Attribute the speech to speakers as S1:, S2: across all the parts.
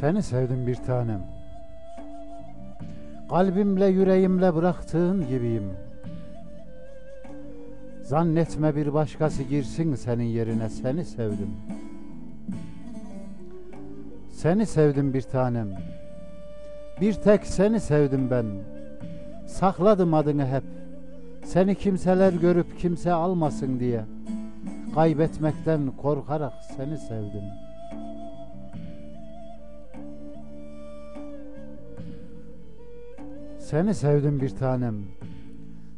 S1: Seni sevdim bir tanem. Kalbimle yüreğimle bıraktığın gibiyim. Zannetme bir başkası girsin senin yerine seni sevdim. Seni sevdim bir tanem. Bir tek seni sevdim ben. Sakladım adını hep. Seni kimseler görüp kimse almasın diye. Kaybetmekten korkarak seni sevdim. Seni sevdim bir tanem.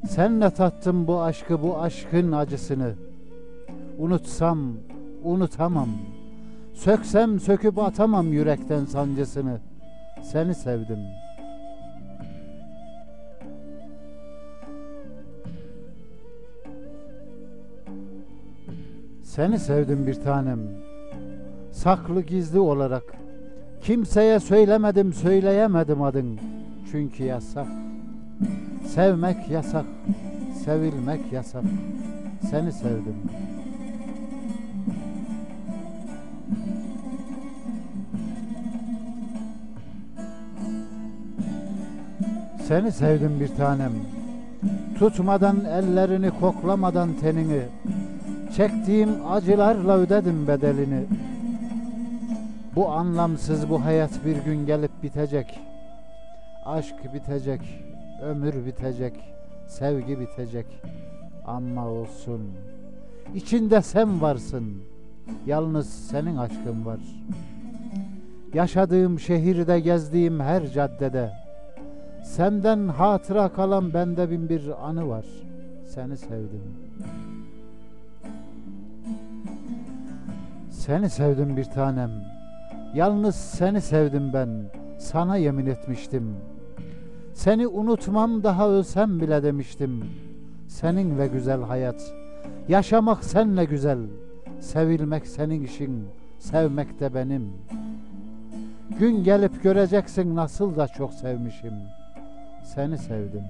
S1: Senle tattım bu aşkı, bu aşkın acısını. Unutsam, unutamam. Söksem söküp atamam yürekten sancısını. Seni sevdim. Seni sevdim bir tanem. Saklı gizli olarak. Kimseye söylemedim, söyleyemedim adın. Çünkü yasak. Sevmek yasak. Sevilmek yasak. Seni sevdim. Seni sevdim bir tanem. Tutmadan ellerini koklamadan tenini. Çektiğim acılarla ödedim bedelini. Bu anlamsız bu hayat bir gün gelip bitecek. Aşk bitecek, ömür bitecek, sevgi bitecek. Ama olsun. İçinde sen varsın. Yalnız senin aşkın var. Yaşadığım şehirde gezdiğim her caddede senden hatıra kalan bende bin bir anı var. Seni sevdim. Seni sevdim bir tanem. Yalnız seni sevdim ben. Sana yemin etmiştim. Seni unutmam daha ölsem bile demiştim. Senin ve güzel hayat. Yaşamak senle güzel. Sevilmek senin işin. Sevmek de benim. Gün gelip göreceksin nasıl da çok sevmişim. Seni sevdim.